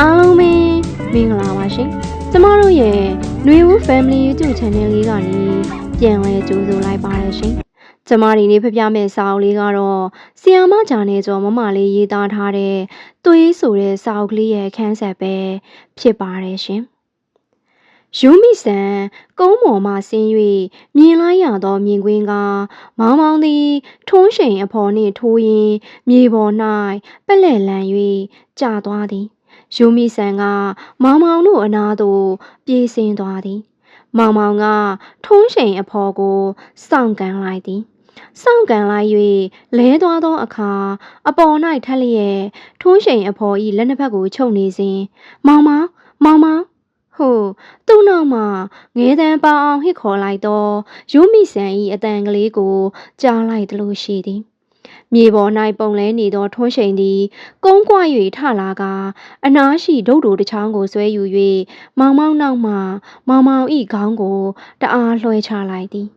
အားလုံးပဲမင်္ဂလာပါရှင်ကျမတို့ရဲ့ຫນွေဦး Family YouTube Channel လေးကနေပြန်လဲကြိုဆိုလိုက်ပါတယ်ရှင်ကျမဒီနေ့ဖပြမဲ့စာအုပ်လေးကတော့ဆီယာမဂျာနယ်ကျော်မမလေးရေးသားထားတဲ့သွေးဆိုတဲ့စာအုပ်ကလေးရဲ့ခန်းဆက်ပဲဖြစ်ပါတယ်ရှင်ယူမိဆန်ကုန်းပေါ်မှဆင်း၍မြင်လိုက်ရသောမြင်ကွင်းကမောင်မောင်သည်ထုံးရှိန်အဖော်နှင့်ထိုးရင်းမြေပေါ်၌ပက်လက်လန်၍ကြာသွားသည် ယူမိဆန်ကမောင်မောင်တို့အနားသို့ပြေးဆင်းသွားသည်မောင်မောင်ကထုံးရှိန်အဖော်ကိုစောင့်ကန်လိုက်သည်စောင့်ကန်လိုက်၍လဲသွားသောအခါအပေါ်၌ထက်လျက်ထုံးရှိန်အဖော်၏လက်နှစ်ဖက်ကိုချုပ်နေစဉ်မောင်မောင်မောင်မောင်ဟုသူ့နောက်မှငဲတန်းပေါအောင်ဟစ်ခေါ်လိုက်သောယူမိဆန်၏အတန်ကလေးကိုကြားလိုက်သလိုရှိသည် မြေပေါ်၌ပုံလဲနေသောထွန်းရှိန်သည် ကုန်းကွ၍ထလာကအနားရှိဒုတ်တို့တစ်ချောင်းကိုဆွဲယူ၍မောင်မောင်နောက်မှမောင်မောင်ဤခေါင်းကိုတအားလွှဲချလိုက်သည်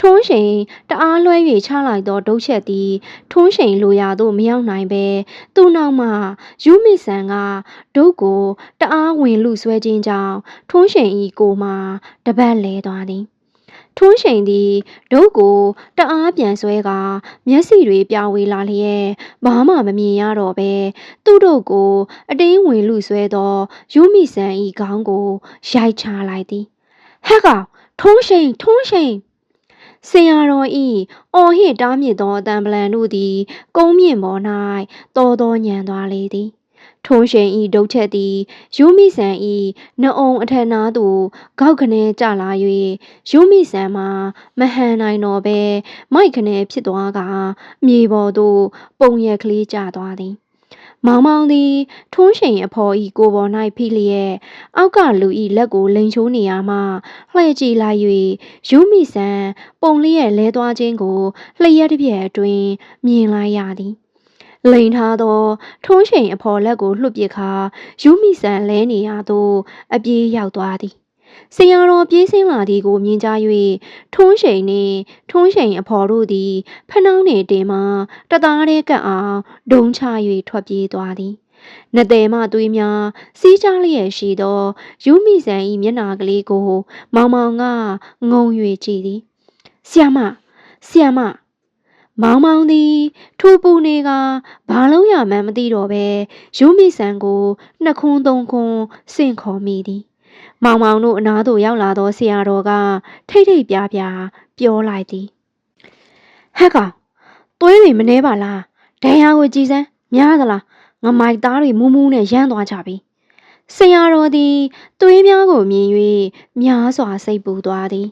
ထွန်းရှိန်တအားလွှဲ၍ချလိုက်သောဒုတ်ချက်သည်ထွန်းရှိန်လိုရာသို့မရောက်နိုင်ပဲသူ့နောက်မှယူမစ်ဆန်ကဒုတ်ကိုတအားဝင်လူဆွဲခြင်းကြောင့်ထွန်းရှိန်ဤကိုမှတပတ်လဲသွားသည် ထွန်းရှိန်သည်ဒုတ်ကိုတအားပြန်ဆွဲကမျက်စိတွေပြဝေလာလျက်ဘာမှမမြင်ရတော့ပဲသူ့တို့ကို အတင်းဝင်လူဆွဲသောယူမိဆန်ဤခေါင်းကိုရိုက်ချလိုက်သည်ဟဲ့ကောင်ထွန်းရှိန်ထွန်းရှိန်ဆရာတော်ဤအော်ဟစ်တားမြစ်သောအတံပလန်တို့သည် ကုန်းမြင့်ပေါ်၌တော်တော်ညံသွားလေသည် ထုံးရှင်ဤဒုတ်ချက်သည်ယူမိဆန်ဤနှအုံအထက်နားသို့ကောက်ခနဲကြလာ၍ယူမိဆန်မှာမဟန်နိုင်တော့ပဲမိုက်ခနဲဖြစ်သွားကမြေပေါ်သို့ပုံရက်ကလေးကျသွားသည်မောင်မောင်သည်ထွန်းရှင်အဖော်ဤကိုယ်ပေါ်၌ဖိလျက်အောက်ကလူဤလက်ကိုလိန်ချိုးနေရမှလှည့်ကြည့်လိုက်၍ယူမိဆန်ပုံလျက်လဲသွားခြင်းကိုလျက်တစ်ပြက်အတွင်းမြင်လိုက်ရသည် လိန်ထားသောထုံးချိန်အဖော်လက်ကိုလှုပ်ပစ်ခါယူမိဆန်လဲနေရသို့အပြေးရောက်သွားသည်ဆရာတော်ပြေးဆင်းလာသည်ကိုမြင်ကြ၍ထုံးချိန်နှင့်ထုံးချိန်အဖော်တို့သည်ဖနှောင်းနှင့်တင်မှတသားတည်းကပ်အောင်ဒုံချ၍ထွက်ပြေးသွားသည်နသည်မသွေးများစီးကြလျက်ရှိသောယူမိဆန်၏မျက်နာကလေးကို မောင်မောင်ကငုံ၍ကြည့်သည်ဆီယမဆီယ မမောင်မောင်သည်ထူပူနေကဘာလုံးရမှန်းမသိတော့ပဲယူမိဆန်ကိုနှစ်ခွန်းသုံးခွန်းစင့်ခေါ်မိသည်မောင်မောင်တို့အနားသို့ရောက်လာသောဆရာတော်ကထိတ်ထိတ်ပြားပြားပြောလိုက်သည်ဟဲ့ကောင်သွေးတွေမနှဲပါလားဒဏ်ရာကိုကြည်စမ်းများသလားငမိုက်သားတွေမူးမူးနဲ့ရမ်းသွားကြပြီဆရာတော်သည်သွေးများကိုမြင်၍များစွာစိတ်ပူသွားသည်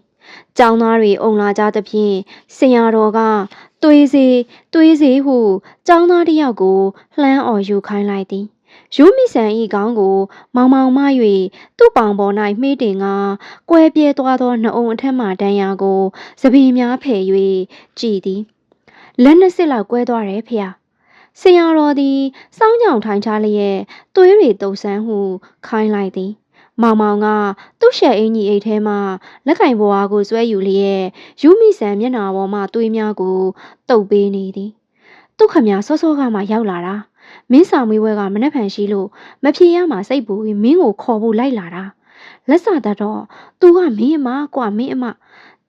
ကျောင်းသားတွေအုံလာကြသဖြင့်ဆရာတော်ကသွေးစေးသွေးစေးဟုကျောင်းသားတစ်ယောက်ကိုလှမ်းအော်ယူခိုင်းလိုက်သည်ယူမိဆန်ဤခေါင်းကို မောင်မောင်မ၍သူ့ပေါင်ပေါ်၌မှေးတင်ကကွဲပြဲသွားသောနှအုံအထက်မှတန်းရာကိုစပီများဖယ်၍ကြည်သည်လက်နှစ်စစ်လောက်ကွဲသွားတယ်ဖေ။ဆရာတော်သည်စောင်းကြောင်ထိုင်ချလျက်သွေးတွေတုပ်ဆန်းဟုခိုင်းလိုက်သည် မောင်မောင်ကသူ့ရှက်အင်ကြီးအိတ်ထဲမှလက်ကင်ဘွားကိုဆွဲယူလျက်ယူမိဆန်မျက်နှာပေါ်မှသွေးများကိုတုပ်ပေးနေသည်သူခမစောစောကမှရောက်လာတာမင်းဆောင်မွေးဝဲကမနှက်ဖန်ရှိလို့မဖြေရမှစိတ်ပူပြီးမင်းကိုခေါ်ဖို့လိုက်လာတာလက်စတတ်တော့ तू ကမင်းအမကွာမင်းအမ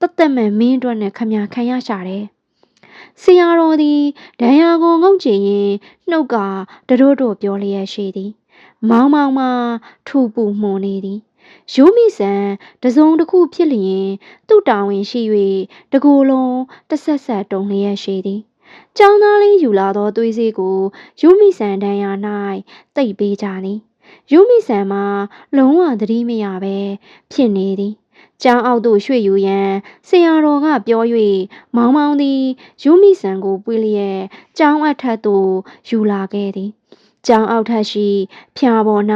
တတ်တက်မဲ့မင်းအတွက်နဲ့ခမခံရရှာတယ်ဆရာတော်သည်ဒဏ်ရာကိုငုံကြည့်ရင်နှုတ်ကတတို့တို့ပြောလျက်ရှိသည် မောင်မောင်မှထူပူမှုန်နေသည်ယူမိဆန်တစုံတစ်ခုဖြစ်လျင် သူ့တာဝန်ရှိ၍တကိုယ်လုံးတဆက်ဆက်တုံလျက်ရှိသည်ចောင်းသားလေးယူလာသောသွေးစေးကိုယူမိဆန်တန်းရာ၌တိတ်ပေးကြသည်ယူမိဆန်မှာလုံးဝသတိမရပဲဖြစ်နေသည်ကျောင်းအောက်သို့ရွှေ့ယူရန်ဆရာတော်ကပြော၍မောင်မောင်သည်ယူမိဆန်ကိုပွေလျက်ကျောင်းအထက်သို့ယူလာခဲ့သည် ကျောင်းအောက်ထက်ရှိဖျာပေါ်၌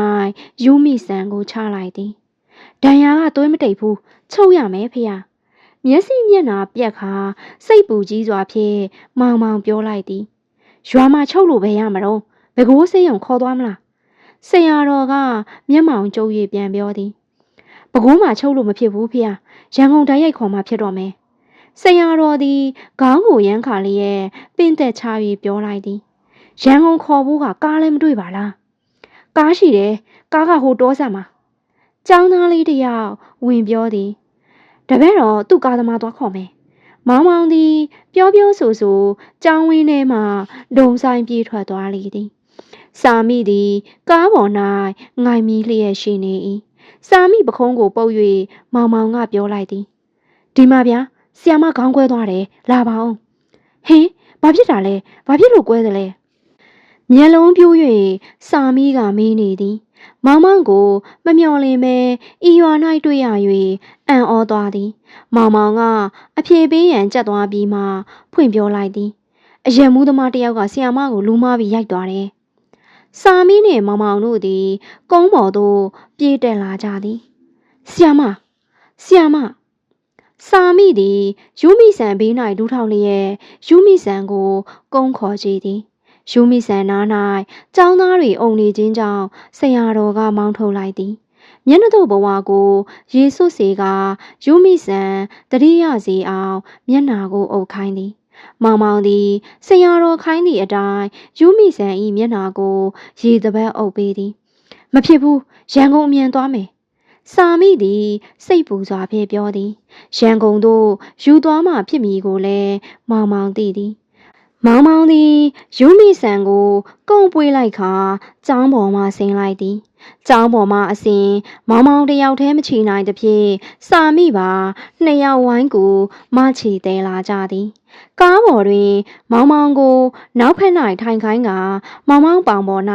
ယူမိဆန်ကိုချလိုက်သည်ဒဏ်ရာကသွေးမတိတ်ဘူးချုပ်ရမယ်ဖေ။မျက်စိမျက်နှာပြက်ခါစိတ်ပူကြီးစွာဖြင့်မောင်မောင်ပြောလိုက်သည်ရွာမှာချုပ်လို့ပဲရမတော့ဘကိုးစေးရုံခေါ်သွားမလားဆရာတော်ကမျက်မှောင်ကျုပ်၍ပြန်ပြောသည်ဘကိုးမှာချုပ်လို့မဖြစ်ဘူးဖေ။ရန်ကုန်တိုင်းရိုက်ခေါ်မှာဖြစ်တော့မယ်ဆရာတော်သည်ခေါင်းကိုရမ်းခါလျက်ပင့်သက်ချ၍ပြောလိုက်သည် ရန်ကုန်ခေါ်ဖို့ကကားလည်းမတွေ့ပါလားကားရှိတယ်ကားကဟိုတောဆက်မှာចောင်းသားလေးတစ်ယောက်ဝင်ပြောသည်တပည့်တော်သူ့ကားသမားသွားခေါ်မယ်မောင်မောင်သည်ပြောပြောဆိုဆိုចောင်းဝင်းထဲမှဒုံဆိုင်ပြေးထွက်သွားလေသည်စာမိသည်ကားပေါ်၌ငိုင်မီလျက်ရှိနေ၏စာမိပခုံးကိုပုတ်၍မောင်မောင်ကပြောလိုက်သည်ဒီမှာဗျာဆီယမခေါင်းကွဲသွားတယ်လာပါဦးဟင်ဘာဖြစ်တာလဲဘာဖြစ်လို့ကွဲသလဲ မျက်လုံးပြူး၍စာမိကမေးနေသည်မောင်မောင်ကို မမျော်လင့်ပဲဤရွာ၌တွေ့ရ၍အံ့ဩသွားသည် မောင်မောင်ကအဖြေပေးရန်ကြက်သွားပြီးမှဖွင့်ပြောလိုက်သည်အယံမူးသမားတစ်ယောက်ကဆီယမကိုလူမပြီးရိုက်သွားတယ်စာမီးနှင့်မောင်မောင်တို့သည် ကုန်းပေါ်သို့ပြေးတက်လာကြသည်ဆီယမဆီယမစာမီသည်ယူမီဆန်ဘေး၌ဒူးထောက်လျက်ယူမီဆန်ကို ကုန်းခေါ်ကြည်သည် ယူမီဆန်နား၌ចောင်းသားတွေအုံနေခြင်းကြောင့်ဆရာတော်ကမောင်းထုတ်လိုက်သည်မျက်နှာတို့ဘဝကိုရေဆွတ်စေကယူမိဆန်တတိယစီအောင်မျက်နာကိုအုပ်ခိုင်းသည်မောင်မောင်သည်ဆရာတော်ခိုင်းသည့်အတိုင်းယူမိဆန်ဤမျက်နာကိုရေတပတ်အုပ်ပေးသည်မဖြစ်ဘူးရန်ကုန်အမြန်သွားမယ်စာမိသည်စိတ်ပူစွာဖြင့်ပြောသည်ရန်ကုန်သို့ယူသွားမှဖြစ်မည်ကိုလည်းမောင်မောင်သိသည် မောင်မောင်သည်ယူမိဆန်ကို ကုန်းပွေးလိုက်ခါចောင်းပေါ်မှဆင်းလိုက်သည် ចောင်းပေါ်မှအစဉ်မောင်မောင်တယောက်တည်းမချီနိုင်သဖြင့်စာမိပါနှစ်ယောက်ဝိုင်းကိုမချီသေးလာကြသည်ကားပေါ်တွင် မောင်မောင်ကို နောက်ဖက်၌ထိုင်ခိုင်းကမောင်မောင်ပောင်ပေါ်၌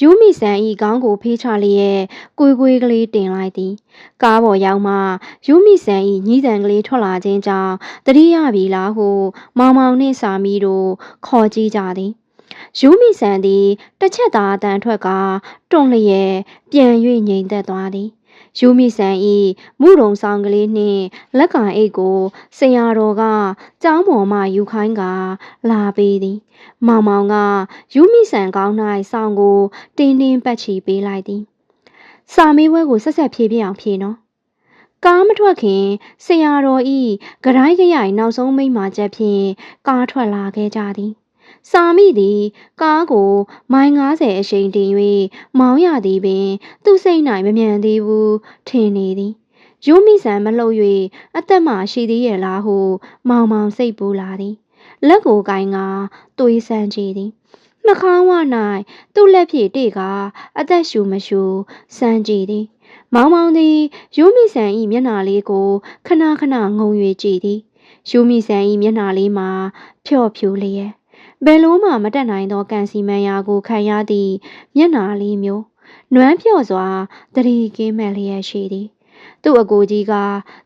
ယူမိဆန်ဤခေါင်းကိုဖေးချလျက်ကွေးကွေးကလေးတင်လိုက်သည်ကားပေါ်ရောက်မှယူမိဆန်ဤညီးတံကလေးထွက်လာခြင်းကြောင့်တတိယပြီလားဟုမောင်မောင်နှင့်စာမီတို့ခေါ်ကြည့်ကြသည် ယူမိဆန်သည်တစ်ချက်သာအတန်ထွက်ကတွန့်လျက်ပြန်၍ငြိမ်သက်သွားသည်ယူမိဆန်ဤမုရုံဆောင်ကလေးနှင့်လက်ကအိတ်ကိုဆရာတော်ကကျောင်းပေါ်မှယူခိုင်းကလာပေးသည် မောင်မောင်ကယူမိဆန်ကောင်း၌ဆောင်းကိုတင်းတင်းပတ်ချီပေးလိုက်သည်စာမေးပွဲကိုဆက်ဆက်ဖြေပြအောင်ဖြေနော်ကားမထွက်ခင်ဆရာတော်ဤဂရိုင်းကြရိုင်နောက်ဆုံးမိန့်မာချက်ဖြင့်ကားထွက်လာခဲ့ကြသည် စာမိသည်ကားကို မိုင်90အရှိန်တင်၍မောင်းရသည်ပင် သူ့စိတ်၌မမြန်သေးဘူးထင်နေသည်ယူမိဆန်မလှုပ်၍အသက်မှရှိသေးရဲ့လားဟု မောင်မောင်စိတ်ပူလာသည်လက်ကိုကင်ကသွေးဆန်းကြည့်သည်နှာခေါင်းဝ၌သူ့လက်ဖြင့်တေကအသက်ရှူမရှူစမ်းကြည့်သည် မောင်မောင်သည်ယူမိဆန်ဤမျက်နှာလေးကိုခဏခဏငုံ၍ကြည့်သည်ယူမိဆန်ဤမျက်နှာလေးမှာဖြော့ဖြူလျက် ဘယ်လုံးမှမတက်နိုင်သောကန်စီမန်ယာကိုခံရသည့်မျက်နှာလေးမျိုးနွမ်းဖြော့စွာတရီကင်းမဲ့လျက်ရှိသည်သူ့အကိုကြီးက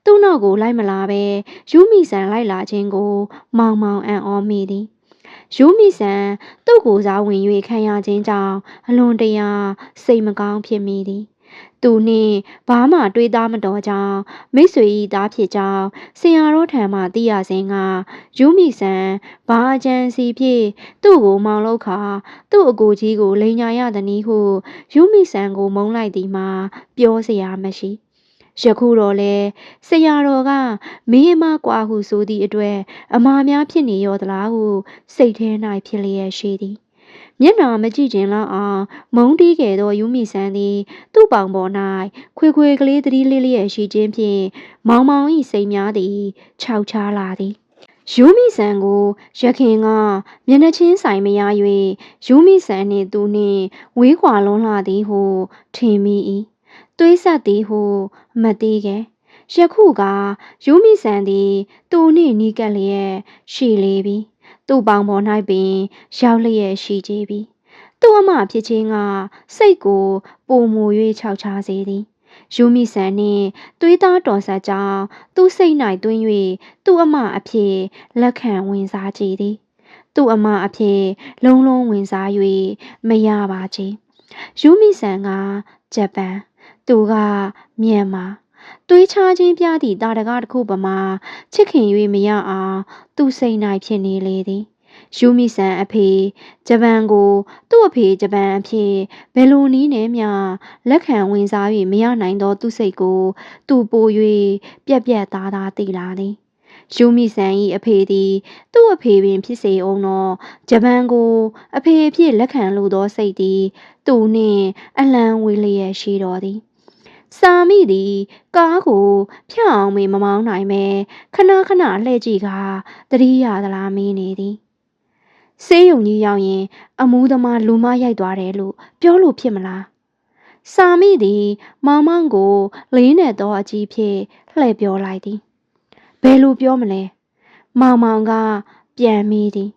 သူ့နောက်ကိုလိုက်မလာပဲယူမိဆန်လိုက်လာခြင်းကို မောင်မောင်အံ့ဩမိသည်ယူမိဆန်သူ့ကိုယ်စားဝင်၍ခံရခြင်းကြောင့်အလွန်တရာစိတ်မကောင်းဖြစ်မိသည် သူနှင့်ဘာမှတွေးသားမတော်ကြောင်းမိတ်ဆွေ၏သားဖြစ်ကြောင်းဆင်ရတော်ထံမှသိရစဉ်ကယူမိဆန်ဘာအကြံစီဖြင့်သူ့ကိုမောင်လောက်ခါသူ့အကိုကြီးကိုလိန်ညာရသည်နည်းဟုယူမိဆန်ကိုမုန်းလိုက်သည်မှာပြောစရာမရှိယခုတော့လေဆရာတော်ကမင်းအမကွာဟုဆိုသည့်အတွက်အမာများဖြစ်နေရောသလားဟုစိတ်ထဲ၌ဖြစ်လျက်ရှိသည် မျက်နှာမကြည့်ခြင်းလောက်အောင်မုန်းတီးခဲ့သောယူမိဆန်သည် သူ့ပေါင်ပေါ်၌ခွေခွေကလေးသတိလေးလျက်ရှိခြင်းဖြင့်မောင်မောင်၏စိတ်များသည်ခြောက်ခြားလာသည်ယူမိဆန်ကိုရခင်ကမျက်နှာချင်းဆိုင်မရ၍ယူမိဆန်နှင့်သူနှင့်ဝေးခွာလွန်းလာသည်ဟုထင်မိ၏သွေးဆက်သည်ဟုမသိခဲ့ယခုကယူမိဆန်သည်သူနှင့်နီးကပ်လျက်ရှိလေပြီ သူ့ပေါင်ပေါ်၌ပင်ရောက်လျက်ရှိကြပြီသူ့အမဖြစ်ခြင်းကစိတ်ကိုပုံမူ၍ခြောက်ခြားစေသည်ယူမိဆန်နှင့်သွေးသားတော်ဆက်ကြောင့်သူ့စိတ်၌တွင်း၍သူ့အမအဖြစ်လက်ခံဝင်စားကြည်သည်သူ့အမအဖြစ်လုံးလုံးဝင်စား၍မရပါချေယူမိဆန်ကဂျပန်သူကမြန်မာ သွေးချခြင်းပြသည့်တာတကားတစ်ခုပမာချစ်ခင်၍မရအောင်သူ့စိတ်၌ဖြစ်နေလေသည်ယူမိဆန်အဖေဂျပန်ကို သူ့အဖေဂျပန်အဖြစ်ဘယ်လိုနည်းနဲ့မျှလက်ခံဝင်စား၍မရနိုင်သောသူ့စိတ်ကို သူပို၍ပြက်ပြက်သားသားသိလာသည်ယူမိဆန်၏အဖေသည် သူ့အဖေပင်ဖြစ်စေအောင်သောဂျပန်ကို အဖေအဖြစ်လက်ခံလိုသောစိတ်သည် သူသူနှင့်အလံဝေလျက်ရှိတော်သည် စာမိသည်ကားကိုဖြောင်းအောင်မေမမောင်းနိုင်ပဲခဏခဏလှည့်ကြည့်ကတတိယသလားမင်းနေသည်ဆေးရုံကြီးရောက်ရင် အမူးသမားလူမရိုက်သွားတယ်လို့ပြောလို့ဖြစ်မလားစာမိသည်မောင်မောင်ကိုလေးနဲ့တော့အကြီးဖြင့်လှည့်ပြောလိုက်သည်ဘယ်လိုပြောမလဲမောင်မောင်ကပြန်မိသည်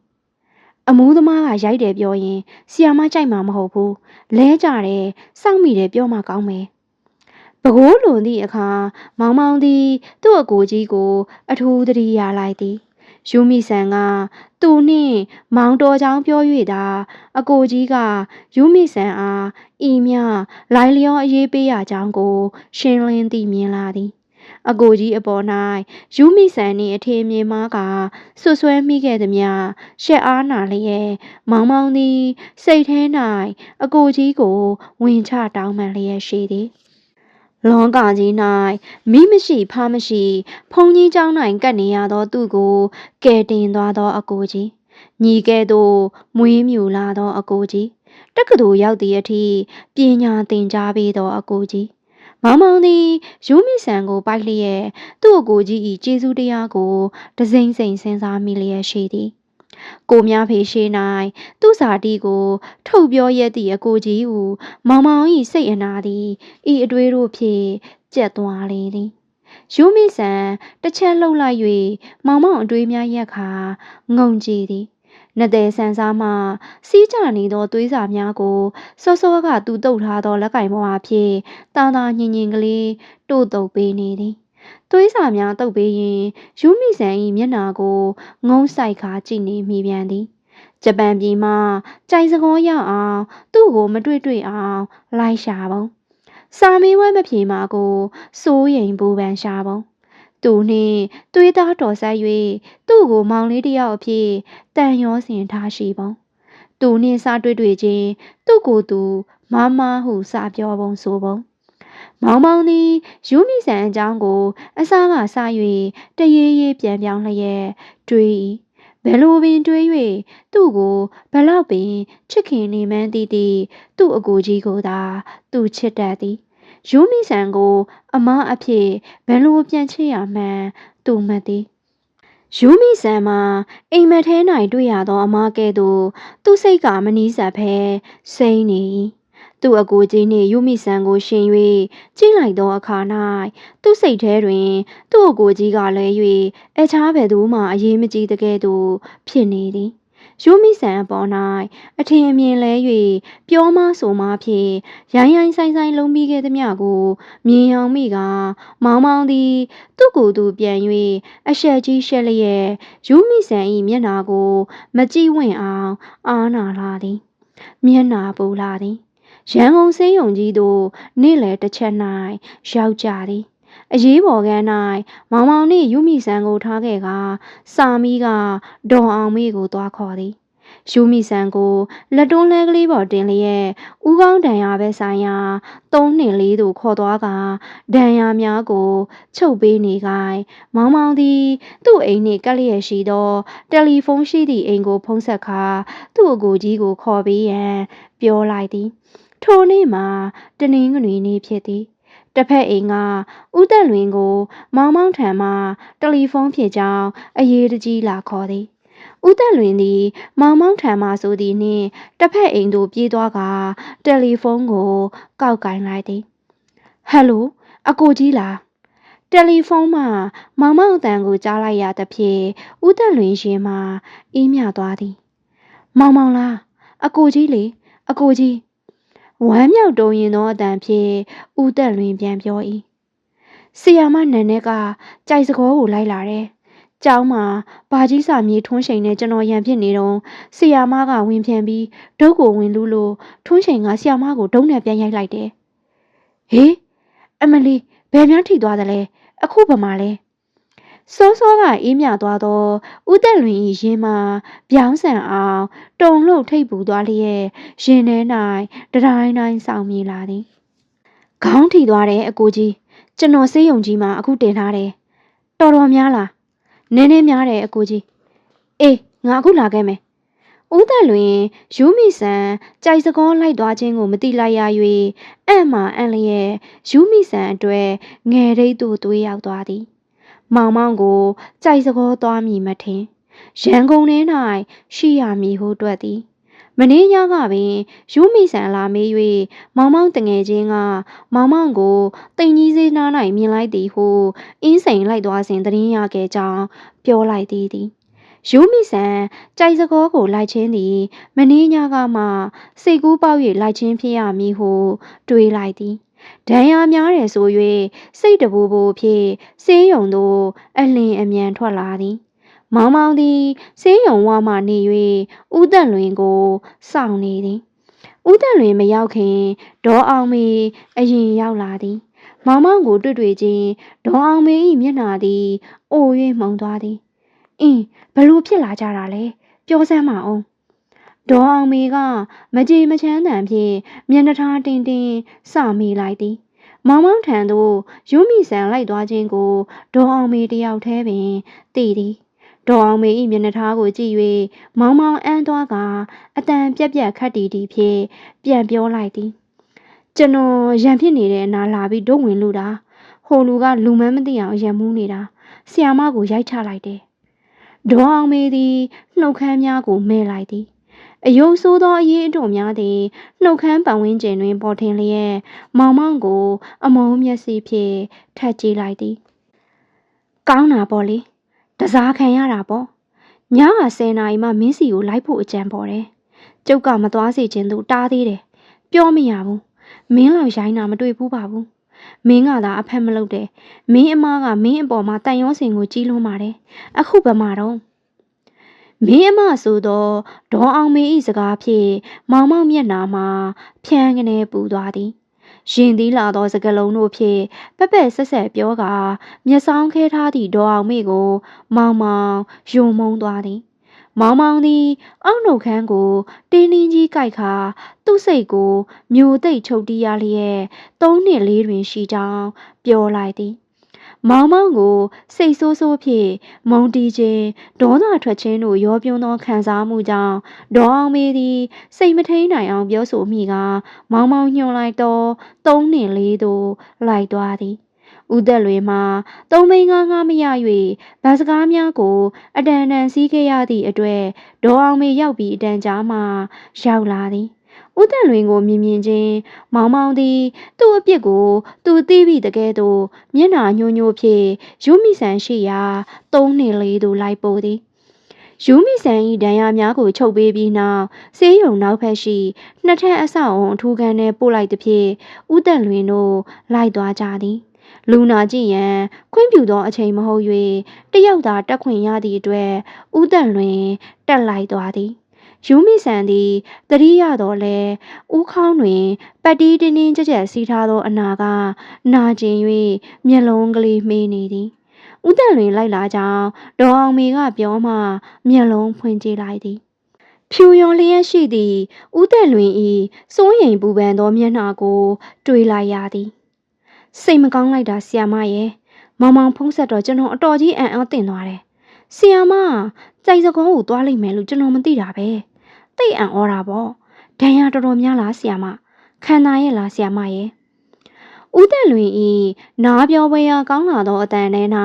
အမူးသမားကရိုက်တယ်ပြောရင်ဆီယာမကြိုက်မှာမဟုတ်ဘူးလဲကြတယ်စောင့်မိတယ်ပြောမှကောင်းမယ် ပကိုးလွန်သည့်အခါမောင်မောင်သည် သူ့အကိုကြီးကို အထူးသတိရလိုက်သည်ယူမိဆန်ကသူနှင့်မောင်တော်ချောင်းပြော၍သာအကိုကြီးကယူမိဆန်အားဤမြလိုင်လျောအရေးပေးရကြောင်းကို ရှင်းလင်းသိမြင်လာသည် အကိုကြီးအပေါ်၌ယူမိဆန်နှင့်အထေမြေမားကဆွဆွဲမိခဲ့သည်မြရှက်အားနာလျက်မောင်မောင်သည် စိတ်ထဲ၌အကိုကြီးကိုဝင်ချတောင်းပန်လျက်ရှိသည် လောကကြီး၌မိမရှိဖားမရှိဖုန်ကြီးเจ้า၌ကပ်နေရသောသူကိုကယ်တင်သွားသောအကိုကြီးညီကဲ့သို့မွေးမြူလာသောအကိုကြီးတက္ကသိုလ်ရောက်သည့်အထိပညာသင်ကြားပေးသောအကိုကြီးမောင်မောင်သည်ယူမိဆန်ကိုပိုက်လျက်သူ့အကိုကြီး၏ကျေးဇူးတရားကိုတစိမ့်စိမ့်စဉ်းစားမိလျက်ရှိသည် ကိုများဖေရှိ၌သူ့စာတီကို ထုတ်ပြောရသည့်အကိုကြီးဟုမောင်မောင်၏စိတ်အနာသည်ဤအတွေးတို့ဖြင့်ကြက်သွားလေသည်ယူမိဆန်တစ်ချက်လှုပ်လိုက်၍မောင်မောင်အတွေးများရက်ခါငုံကြည့်သည်နတဲ့ဆန်စားမှစီးကြနေသောသွေးစာများကိုစောစောကသူတုပ်ထားသောလက်ကင်ပေါ်အဖြစ်တာတာညင်ညင်ကလေးတို့တုပ်ပေးနေသည် သွေးစာများတုပ်ပေးရင်ယူမိဆန်၏မျက်နာကိုငုံဆိုင်ခါကြည့်နေမိပြန်သည်ဂျပန်ပြည်မှာကြိုင်စကောရောက်အောင်သူ့ကိုမတွေ့တွေ့အောင်လိုက်ရှာပုံစာမေးပွဲမဖြေမှာကိုစိုးရိမ်ပူပန်ရှာပုံသူနှင့်သွေးသားတော်ဆက်၍သူ့ကိုမောင်လေးတယောက်အဖြစ်တန်ရောစင်ထားရှိပုံသူနှင့်စားတွေ့တွေ့ချင်းသူ့ကိုယ်သူမမဟုစပြောပုံဆိုပုံ မောင်မောင်သည်ယူမိဆန်အကြောင်းကို အစားကစား၍တရေရေပြန်ပြောင်းလျက်တွေး၏ဘယ်လိုပင်တွေး၍သူ့ကိုဘလောက်ပင်ချစ်ခင်နေမှန်းသိသည့်သူ့အကိုကြီးကိုသာသူချစ်တတ်သည်ယူမိဆန်ကို အမအဖြစ်ဘယ်လိုပြန်ချစ်ရမှန်းသူမသိယူမိဆန်မှာအိမ်မက်ထဲ၌တွေ့ရသောအမကဲ့သို့သူ့စိတ်ကမနီးစပ်ဖဲစိမ့်နေ၏ သူ့အကိုကြီးနှင့်ယူမိဆန်ကိုရှင်၍ကြည့်လိုက်သောအခါ၌သူ့စိတ်ထဲတွင် သူ့အကိုကြီးကလည်း၍အခြားဘယ်သူမှအရေးမကြီးတကဲ့သို့ဖြစ်နေသည်ယူမိဆန်အပေါ်၌အထင်အမြင်လဲ၍ပြောမဆိုမဖြင့်ရိုင်းရိုင်းဆိုင်ဆိုင်လုံးပြီးခဲ့သည်မြကိုမြင်အောင်မိကမောင်မောင်သည်သူ့ကိုယ်သူပြန်၍အရှက်ကြီးရှက်လျက်ယူမိဆန်၏မျက်နာကို မကြည့်ဝင့်အောင် အားနာလာသည်မျက်နာပူလာသည် ရန်ကုန်စေးရုံကြီးသို့နေ့လယ်တစ်ချက်၌ရောက်ကြသည်အရေးပေါ်ကန်း၌မောင်မောင်နှင့်ယူမိဆန်ကိုထားခဲ့ကစာမီးကဒေါ်အောင်မေကိုသွားခေါ်သည်ယူမိဆန်ကိုလက်တွန်းလဲကလေးပေါ်တင်လျက်ဥကောင်းဒဏ်ရာပဲဆိုင်ရာသုံးနှင်လေးတို့ခေါ်သွားကဒဏ်ရာများကိုချုပ်ပေးနေကိုင်မောင်မောင်သည် သူ့အိမ်နှင့်ကပ်လျက်ရှိသောတယ်လီဖုန်းရှိသည့်အိမ်ကိုဖုန်းဆက်ခါသူ့အကိုကြီးကိုခေါ်ပေးရန်ပြောလိုက်သည် ထိုနေ့မှာတနင်္ဂနွေနေ့ဖြစ်သည်တစ်ဖက်အိမ်ကဦးသက်လွင်ကို မောင်မောင်ထံမှတယ်လီဖုန်းဖြင့်ကြောင်းအရေးတကြီးလာခေါ်သည်ဦးသက်လွင်သည် မောင်မောင်ထံမှဆိုသည်နှင့်တစ်ဖက်အိမ်သို့ပြေးသွားကတယ်လီဖုန်းကို ကောက်ကင်လိုက်သည်ဟယ်လိုအကိုကြီးလားတယ်လီဖုန်းမှမောင်မောင်အတန်ကိုကြားလိုက်ရသဖြင့်ဦးသက်လွင်ရှင်မှအင်းမြသွားသည် မောင်မောင်လားအကိုကြီးလေအကိုကြီး ဝမ်းမြောက်တုံရင်သောအတန်ဖြင့်ဦးသက်လွင်ပြန်ပြော၏ဆီယာမနန်နဲ့ကကြိုက်စကောကိုလိုက်လာတယ်။ကျောင်းမှာဘာကြီးစာမြေထွန်းချိန်နဲ့ကျွန်တော်ရံဖြစ်နေတော့ဆီယာမကဝင်ပြန်ပြီးဒုတ်ကိုဝင်လူလို့ထွန်းချိန်ကဆီယာမကိုဒုံနဲ့ပြန်ရိုက်လိုက်တယ်။ဟေးအမလီဘယ်များထိသွားသလဲအခုဗမာလဲ စောစောကအေးမြသွားသောဦးသက်လွင်၏ရင်မှာပြောင်းဆန်အောင်တုံလို့ထိတ်ပူသွားလျက်ရင်ထဲ၌တတိုင်းတိုင်းဆောင်မြေလာသည်ခေါင်းထိသွားတယ်အကိုကြီးကျွန်တော်စေးရုံကြီးမှာအခုတင်ထားတယ်တော်တော်များလားနည်းနည်းများတယ်အကိုကြီးအေးငါအခုလာခဲ့မယ်ဦးသက်လွင်ယူမိဆန်ကြိုက်စကောလိုက်သွားခြင်းကိုမတိလိုက်ရ၍အံ့မှအံ့လျက်ယူမိဆန်အတွက်ငယ်ရိတ်သို့သွေးရောက်သွားသည် မောင်မောင်ကိုကြိုက်စကောသွားမည်မထင်ရန်ကုန်ထဲ၌ရှိရမည်ဟုတွက်သည်မင်းညကပင်ယူမိဆန်လာမေး၍မောင်မောင်တငယ်ချင်းကမောင်မောင်ကိုတိမ်ကြီးစေးနား၌မြင်လိုက်သည်ဟုအင်းစိန်လိုက်သွားစဉ်သတင်းရခဲ့ကြောင်းပြောလိုက်သေးသည်ယူမိဆန်ကြိုက်စကောကိုလိုက်ချင်းသည်မင်းညကမှစိတ်ကူးပေါက်၍လိုက်ချင်းဖြစ်ရမည်ဟုတွေးလိုက်သည် ဒဏ်ရာများတယ်ဆို၍စိတ်တပူပူဖြင့်ဆေးရုံသို့အလင်းအမြန်ထွက်လာသည်မောင်မောင်သည်ဆေးရုံဝမှနေ၍ဦးသက်လွင်ကိုစောင့်နေသည်ဦးသက်လွင်မရောက်ခင်ဒေါ်အောင်မေအရင်ရောက်လာသည်မောင်မောင်ကိုတွေ့တွေ့ချင်းဒေါ်အောင်မေ၏မျက်နှာသည်အို၍မှုန်သွားသည်အင်းဘလို့ဖြစ်လာကြတာလဲပြောစမ်းမအောင် ဒေါ်အောင်မေကမကြေမချမ်းတန်ဖြင့်မျက်နှာထားတင်းတင်းစမိလိုက်သည်မောင်မောင်ထံသို့ယူမိဆန်လိုက်သွားခြင်းကိုဒေါ်အောင်မေတယောက်တည်းပင်သိသည်ဒေါ်အောင်မေ၏မျက်နှာထားကိုကြည့်၍မောင်မောင်အန်းသွားကအတန်ပြက်ပြက်ခတ်တီတီဖြင့်ပြန်ပြောလိုက်သည်ကျွန်တော်ရံဖြစ်နေတဲ့အနာလာပြီးဒုတ်ဝင်လို့တာဟိုလူကလူမန်းမသိအောင်ရံမှုန်းနေတာဆီယာမကိုရိုက်ချလိုက်တယ်ဒေါ်အောင်မေသည်နှုတ်ခမ်းများကိုမဲလိုက်သည် အယုံဆိုးသောအရေးအတော်များသည်နှုတ်ခမ်းပတ်ဝန်းကျင်တွင်ပေါ်ထင်လျက်မောင်မောင်ကို အမုန်းမျက်စိဖြင့်ထပ်ကြည့်လိုက်သည်ကောင်းတာပေါ့လေတစားခံရတာပေါ့ညက10နာရီမှမင်းစီကိုလိုက်ဖို့အကြံပေါ်တယ်ကျုပ်ကမသွားစေချင်သူတားသေးတယ်ပြောမရဘူးမင်းလောက်ရိုင်းတာမတွေ့ဘူးပါဘူးမင်းကသာအဖက်မလုပ်တယ်မင်းအမကမင်းအပေါ်မှာတန်ရောစင်ကိုကြီးလွန်းပါတယ်အခုဗမာတော့ မင်းအမဆိုတော့ဒေါ်အောင်မေဤစကားဖြင့်မောင်မောင်မျက်နာမှာဖြန်းကနေပူသွားသည်ရင်သီးလာသောစကလုံးတို့ဖြင့်ပက်ပက်ဆက်ဆက်ပြောကာမျက်စောင်းခဲထားသည့်ဒေါ်အောင်မေကို မောင်မောင်ယုံမုံသွားသည်မောင်မောင်သည် အောက်နှုတ်ခမ်းကိုတင်းတင်းကြီးကြိုက်ခါသူ့စိတ်ကိုမျိုးသိပ်ချုပ်တီးရလျက်သုံးနှစ်လေးတွင်ရှိကြောင်းပြောလိုက်သည် မောင်မောင်ကိုစိတ်ဆိုးဆိုးဖြင့်မုံတီးခြင်းဒေါသထွက်ခြင်းတို့ရောပြွန်းသောခံစားမှုကြောင့်ဒေါ်အောင်မေသည်စိတ်မထိန်နိုင်အောင်ပြောဆိုမိကမောင်မောင်ညွှန်လိုက်သောသုံးနှင့်လေးသို့လိုက်သွားသည်ဦးသက်လွေမှာသုံးမိန်းကားငှားမရ၍ဗတ်စကားများကိုအတန်တန်စီးခဲ့ရသည့်အတွက်ဒေါ်အောင်မေရောက်ပြီးအတန်ကြာမှရောက်လာသည် ဦးသက်လွင်ကိုမြင်မြင်ချင်းမောင်မောင်သည်သူ့အပြစ်ကို သူသိပြီးတကယ်သို့မျက်နှာညှိုးညိုးဖြင့်ယူမိဆန်ရှိရာသုံးနှင့်လေးသို့လိုက်ပို့သည်ယူမိဆန်၏ဒဏ်ရာများကိုချုပ်ပေးပြီးနောက်ဆေးရုံနောက်ဖက်ရှိနှစ်ထပ်အဆောက်အုံအထူးခန်းထဲပို့လိုက်သည်ဖြင့်ဦးသက်လွင်တို့လိုက်သွားကြသည်လူနာကြည့်ရန်ခွင့်ပြုသောအချိန်မဟုတ်၍တယောက်သာတက်ခွင့်ရသည့်အတွက်ဦးသက်လွင်တက်လိုက်သွားသည် ယူမိဆန်သည်တတိရတော့လဲဦးခေါင်းတွင်ပတ်တီးတင်းတင်းကြက်ကြက်စီးထားသောအနာကနာကျင်၍မျက်လုံးကလေးမှေးနေသည်ဦးသက်လွင်လိုက်လာကြောင်းဒေါ်အောင်မေကပြောမှမျက်လုံးဖွင့်ကြည့်လိုက်သည်ဖြူရုံလျက်ရှိသည့်ဦးသက်လွင်၏စိုးရိမ်ပူပန်သောမျက်နှာကို တွေးလိုက်ရသည်စိတ်မကောင်းလိုက်တာဆီယာမရဲ့မောင်မောင်ဖုံးဆက်တော့ကျွန်တော်အတော်ကြီးအံ့အားသင့်သွားတယ်ဆီယာမကြိုက်စကောကိုသွားလိမ့်မယ်လို့ကျွန်တော်မသိတာပဲ တိတ်အံ့ဩတာပေါ့ဒဏ်ရာတော်တော်များလားဆီယာမခံနာရဲ့လားဆီယာမရဲ့ဦးသက်လွင်ဤနားပြောပွဲရာကောင်းလာသောအတန်ထဲ၌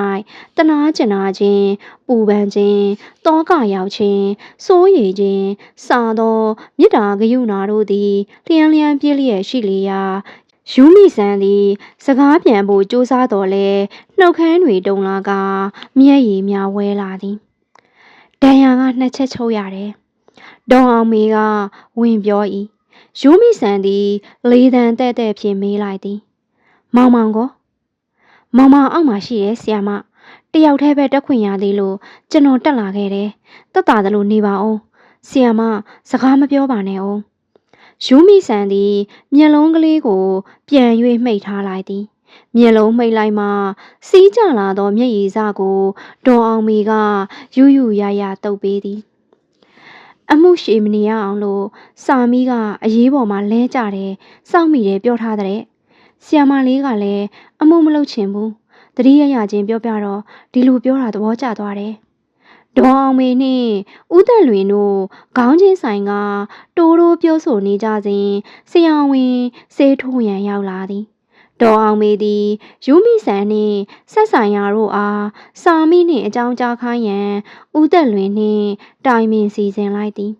တနာကျင်နာခြင်းပူပန်ခြင်းတောကရောက်ခြင်းစိုးရိမ်ခြင်းစာသောမေတ္တာဂရုဏာတို့သည်လျံလျံပြည့်လျက်ရှိလေရာယူမိဆန်သည် စကားပြန်ဖို့ကြိုးစားတော်လဲနှုတ်ခမ်းတွေတုံလာကမျက်ရည်များဝဲလာသည်ဒဏ်ရာကနှစ်ချက်ချုပ်ရတယ် ဒေါအောင်မေကဝင်ပြော၏ယူမိဆန်သည်လေးတန်တဲ့တဲ့ဖြင့်မေးလိုက်သည်မောင်မောင်ကိုမောင်မောင်အောက်မှာရှိရဲ့ဆီယာမတယောက်တည်းပဲတက်ခွင့်ရသေးလို့ကျွန်တော်တက်လာခဲ့တယ်တက်တာတယ်လို့နေပါအောင်ဆီယာမစကားမပြောပါနဲ့အောင်ယူမိဆန်သည်မျက်လုံးကလေးကို ပြန်၍မှိတ်ထားလိုက်သည်မျက်လုံးမှိတ်လိုက်မှစီးကြလာသောမျက်ရည်စကိုဒေါ်အောင်မီကယူယူရရတုပ်ပေးသည် အမှုရှိမနေရအောင်လို့စာမီးကအရေးပေါ်မှာလဲကြတယ်စောင့်မိတယ်ပြောထားတဲ့ဆီယာမလေးကလည်းအမှုမလုပ်ချင်ဘူးတတိယရချင်းပြောပြတော့ဒီလိုပြောတာသဘောကျသွားတယ်ဒေါ်အောင်မေနှင့်ဦးသက်လွင်တို့ခေါင်းချင်းဆိုင်ကတိုးတိုးပြောဆိုနေကြစဉ်ဆရာဝန်ဆေးထိုးရန်ရောက်လာသည် ဒေါ်အောင်မေသည်ယူမိဆန်နှင့်ဆက်ဆိုင်ရာတို့အားစာမိနှင့်အကြောင်းကြားခိုင်းရန်ဦးသက်လွင်နှင့်တိုင်ပင်စီစဉ်လိုက်သည်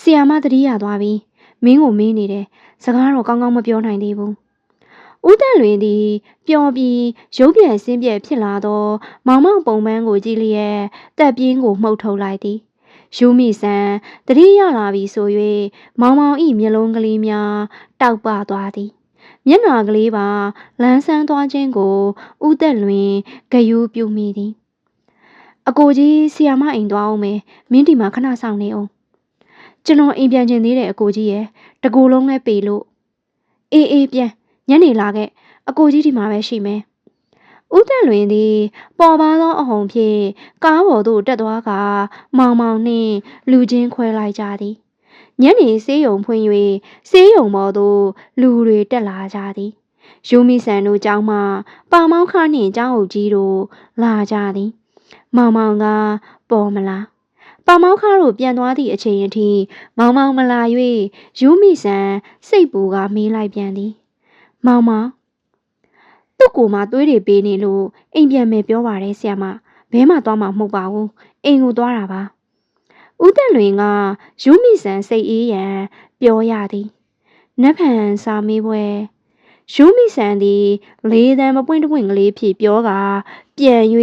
ဆီယာမတတိယသွားပြီးမင်းကိုမင်းနေတယ်စကားတော့ကောင်းကောင်းမပြောနိုင်သေးဘူးဦးသက်လွင်သည်ပျော်ပြီးရုပ်ပြက်ဆင်းပြက်ဖြစ်လာသော မောင်မောင်ပုံပန်းကိုကြည့်လျက်တက်ပြင်းကိုမှုတ်ထုတ်လိုက်သည်ယူမိဆန်တတိယလာပြီဆို၍မောင်မောင်ဤမျက်လုံးကလေးများတောက်ပသွားသည် မျက်နှာကလေးပါလန်းဆန်းသွားခြင်းကိုဥသက်လွင်ဂယူးပြုမိသည်အကိုကြီးဆီယာမအိမ်သွားအောင်မယ်မင်းဒီမှာခဏဆောင်နေအောင်ကျွန်တော်အိမ်ပြန်ချင်သေးတယ်အကိုကြီးရဲ့တကူလုံးလဲပေလို့အေးအေးပြန်ညနေလာခဲ့အကိုကြီးဒီမှာပဲရှိမယ်ဥသက်လွင်သည် ပေါ်ပါသောအဟုန်ဖြင့်ကားပေါ်သို့တက်သွားကမောင်မောင်နှင့်လူချင်းခွဲလိုက်ကြသည် ညနေဆေးရုံဖွင့်၍ဆေးရုံပေါ်သို့လူတွေတက်လာကြသည်ယူမီဆန်တို့ကျောင်းမှပါမောင်းခနှင့်ကျောင်းအုပ်ကြီးတို့လာကြသည်မောင်မောင်ကပေါ်မလားပါမောင်းခတို့ပြန်သွားသည့်အချိန်အထိမောင်မောင်မလာ၍ယူမီဆန်စိတ်ပူကမေးလိုက်ပြန်သည်မောင်မောင်သူ့ကိုယ်မှသွေးတွေပေးနေလို့အိမ်ပြန်မယ်ပြောပါတယ်ဆရာမဘဲမှသွားမှာမဟုတ်ပါဘူးအိမ်ကိုသွားတာပါ ဦးသက်လွင်ကယူမီဆန်စိတ်အေးရန်ပြောရသည်နက်ဖန်စာမေးပွဲယူမီဆန်သည်လေးတန်းမပွင့်တပွင့်ကလေးဖြင့်ပြောကပြန်၍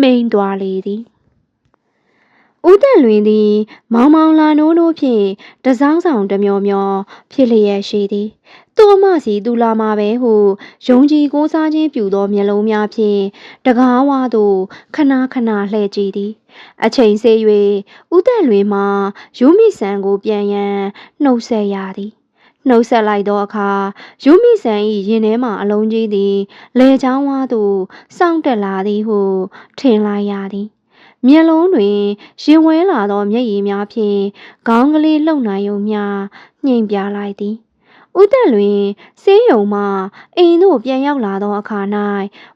မှိန်သွားလေသည်ဦးသက်လွင်သည် မောင်မောင်လာနိုးနိုးဖြင့်တစောင်းဆောင်တမျောမျောဖြစ်လျက်ရှိသည် သူ့အမစီသူလာမှာပဲဟုယုံကြည်ကိုးစားခြင်းပြုသောမျက်လုံးများဖြင့်တကားဝါသို့ခဏခဏလှည့်ကြည့်သည်အချိန်စေး၍ဦးသက်လွင်မှယူမိဆန်ကိုပြန်ရန်နှုတ်ဆက်ရသည်နှုတ်ဆက်လိုက်သောအခါယူမိဆန်၏ရင်ထဲမှအလုံးကြီးသည်လေချောင်းဝါသို့စောင့်တက်လာသည်ဟုထင်လိုက်ရသည်မျက်လုံးတွင်ရင်ဝဲလာသောမျက်ရည်များဖြင့်ခေါင်းကလေးလှုပ်နိုင်ုံမျှညှိမ်ပြလိုက်သည် ဥသက်လွင်ဆေးရုံမှအိမ်သို့ပြန်ရောက်လာသောအခါ၌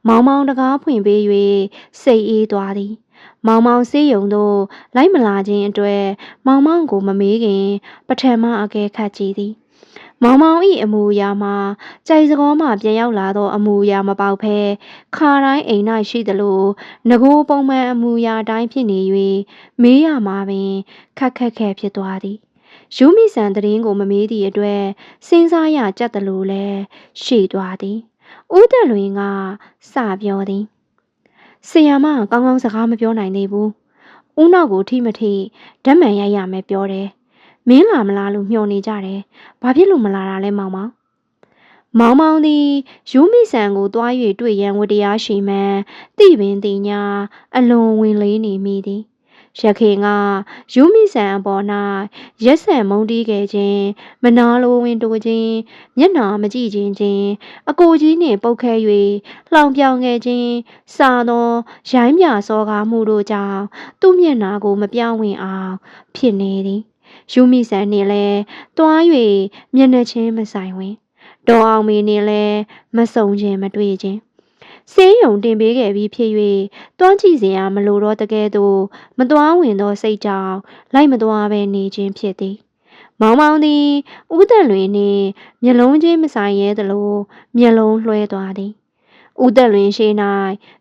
မောင်မောင်တကားဖွင့်ပေး၍စိတ်အေးသွားသည်မောင်မောင်ဆေးရုံသို့လိုက်မလာခြင်းအတွေ့မောင်မောင်ကိုမမေးခင်ပထမအကဲခတ်ကြည့်သည်မောင်မောင်၏အမူအရာမှာကြိုက်စကောမှပြန်ရောက်လာသောအမူအရာမပေါက်ဖဲခါတိုင်းအိမ်၌ရှိသလိုငကိုပုံမှန်အမူအရာတိုင်းဖြစ်နေ၍မေးရမှာပင်ခက်ခက်ခဲဖြစ်သွားသည် ယူမိဆန်တရင်ကိုမမေးသည့်အတွက်စဉ်းစားရကြက်တယ်လို့လဲရှိသွားသည်ဦးသက်လွင်ကစပြောသည်ဆီယမကောင်းကောင်းစကားမပြောနိုင်သေးဘူးဦးနောက်ကိုထိမထိဓာတ်မှန်ရိုက်ရမယ်ပြောတယ်မင်းလာမလားလို့မျှော်နေကြတယ်ဘာဖြစ်လို့မလာတာလဲမောင်မောင်မောင်မောင်သည်ယူမိဆန်ကိုတွား၍တွေ့ရန်ဝတရားရှိမှန်တိပင်တင်ညာအလွန်ဝင်လေးနေမိသည် ရခင်ကယူမိဆန်အပေါ်၌ရက်ဆန်မုန်းတီးခဲ့ခြင်းမနာလိုဝင်တိုးခြင်းမျက်နှာမကြည့်ခြင်းချင်းအကိုကြီးနှင့်ပုတ်ခဲ၍လှောင်ပြောင်ခဲ့ခြင်းစာသောရိုင်းမြစောကားမှုတို့ကြောင့်သူ့မျက်နှာကိုမပြောင်းဝင်အောင်ဖြစ်နေသည်ယူမိဆန်နှင့်လည်းတွား၍မျက်နှာချင်းမဆိုင်ဝင်ဒေါ်အောင်မီနှင့်လည်းမဆုံခြင်းမတွေ့ခြင်း ဆေးရုံတင်ပေးခဲ့ပြီးဖြစ်၍တွန်းကြည့်စရာမလိုတော့တကယ်သို့မတွားဝင်သောစိတ်ကြောင့်လိုက်မတွားဘဲနေခြင်းဖြစ်သည်မောင်မောင်သည်ဥဒတ်လွင်နှင့်မျက်လုံးချင်းမဆိုင်ရဲသလိုမျက်လုံးလွှဲသွားသည်ဥသက်လွင်ရှိ၌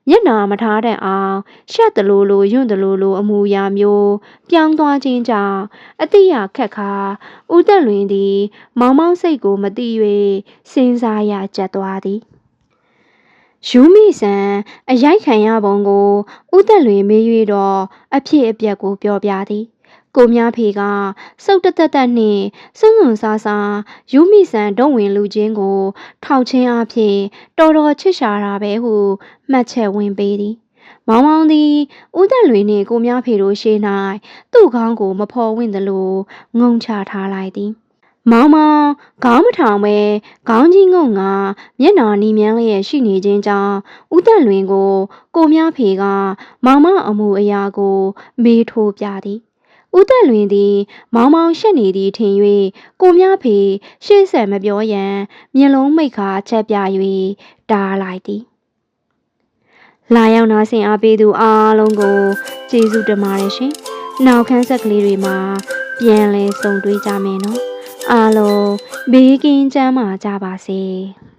မျက်နာမထားတဲ့အောင်ရှက်တလူလိုယွန့်တလူလိုအမူအရာမျိုးပြောင်းသွားခြင်းကြောင့်အတိယခက်ခါဥသက်လွင်သည် မောင်မောင်စိတ်ကိုမသိ၍စဉ်းစားရကြက်သွားသည် ယူမိဆန်အရိုက်ခံရပုံကိုဥသက်လွင်မေး၍တော့အဖြစ်အပျက်ကိုပြောပြသည်ကိုများဖေကစုတ်တသက်သက်နှင့်စွန့်စွန့်စားစားယူမိဆန်ဒုံဝင်လူချင်းကို ထောက်ချင်းအဖြစ်တော်တော်ချစ်ရှာတာပဲဟုမှတ်ချက်ဝင်ပေးသည်မောင်မောင်သည်ဦးသက်လွင်နှင့်ကိုများဖေတို့ရှေ့၌သူ့ခေါင်းကိုမဖော်ဝင်သလိုငုံချထားလိုက်သည် မောင်မောင်ခေါင်းမထောင်ပဲခေါင်းကြီးငုံကမျက်နှာနီမြန်းလျက်ရှိနေခြင်းကြောင့်ဦးတန့်လွင်ကို ကိုမြဖေက မောင်မအမှုအရာကို မေးထိုးပြသည်ဦးတက်လွင်သည် မောင်မောင်ရှက်နေသည်ထင်၍ကိုမြဖေရှေ့ဆက်မပြောရန်မျက်လုံးမိတ်ခါချက်ပြ၍တားလိုက်သည်လာရောက်နာဆင်အားပေးသူအားလုံးကိုကျေးဇူးတင်ပါတယ်ရှင်။နောက်ခန်းဆက်ကလေးတွေမှာပြန်လည်ဆုံတွေ့ကြမယ်နော်။ အားလုံးဘေးကင်းကျန်းမာကြပါစေ။